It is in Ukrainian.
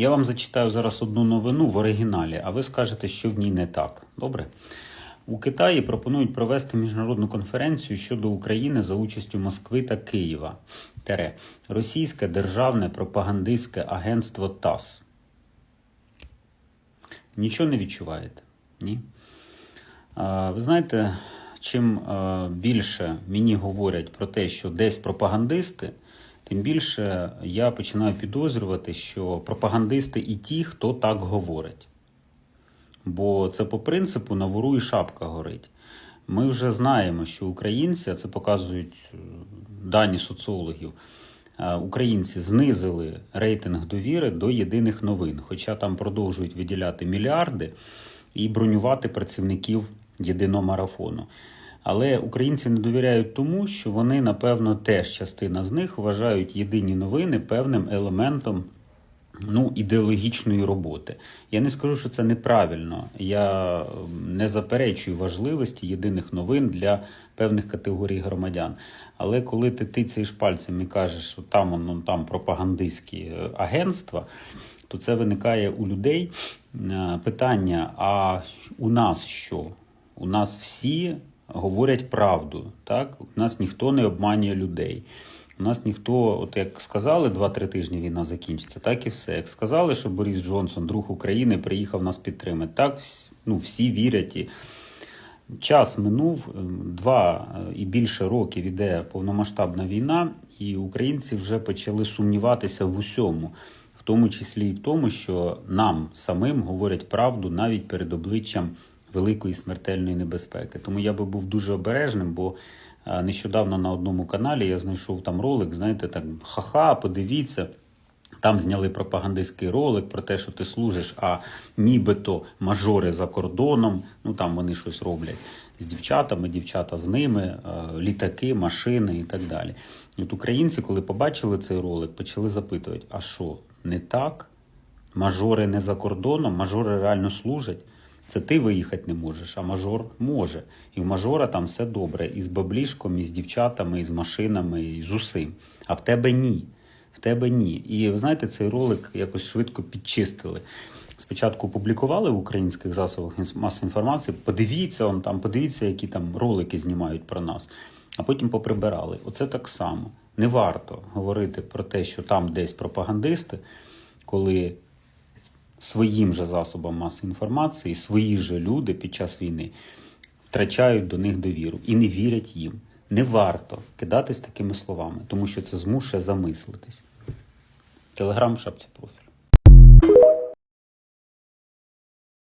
Я вам зачитаю зараз одну новину в оригіналі, а ви скажете, що в ній не так. Добре? У Китаї пропонують провести міжнародну конференцію щодо України за участю Москви та Києва. Тере. Російське державне пропагандистське агентство ТАСС. Нічого не відчуваєте? Ні? А, Ви знаєте, чим більше мені говорять про те, що десь пропагандисти, тим більше я починаю підозрювати, що пропагандисти і ті, хто так говорить. Бо це по принципу на вору і шапка горить. Ми вже знаємо, що українці, а це показують е, дані соціологів, е, українці знизили рейтинг довіри до єдиних новин, хоча там продовжують виділяти мільярди і бронювати працівників єдиного марафону. Але українці не довіряють тому, що вони, напевно, теж частина з них вважають єдині новини певним елементом ну, ідеологічної роботи. Я не скажу, що це неправильно. Я не заперечую важливості єдиних новин для певних категорій громадян. Але коли ти тицяєш пальцем і кажеш, що там воно там пропагандистські е, агентства, то це виникає у людей е, питання: а у нас що? У нас всі говорять правду, так? У нас ніхто не обманює людей. У нас ніхто, от як сказали, 2-3 тижні війна закінчиться, так і все. Як сказали, що Борис Джонсон, друг України, приїхав нас підтримати, так ну, всі вірять. І час минув, ем, два е, і більше років іде повномасштабна війна, і українці вже почали сумніватися в усьому, в тому числі і в тому, що нам самим говорять правду навіть перед обличчям великої смертельної небезпеки. Тому я би був дуже обережним, бо нещодавно на одному каналі я знайшов там ролик, знаєте, так ха-ха, подивіться. Там зняли пропагандистський ролик про те, що ти служиш, а нібито мажори за кордоном. Ну там вони щось роблять з дівчатами, дівчата з ними, літаки, машини і так далі. І от українці, коли побачили цей ролик, почали запитувати: а що, не так? Мажори не за кордоном, мажори реально служать. Це ти виїхати не можеш, а мажор може. І в мажора там все добре, і з баблішком, і з дівчатами, і з машинами, і з усім. А в тебе ні. В тебе ні. І ви знаєте, цей ролик якось швидко підчистили. Спочатку публікували в українських засобах масової інформації. Подивіться, он там, подивіться, які там ролики знімають про нас. А потім поприбирали. Оце так само. Не варто говорити про те, що там десь пропагандисти, коли своїм же засобам масової інформації, свої же люди під час війни втрачають до них довіру і не вірять їм. Не варто кидатись такими словами, тому що це змушує замислитись. Телеграм шапці профі.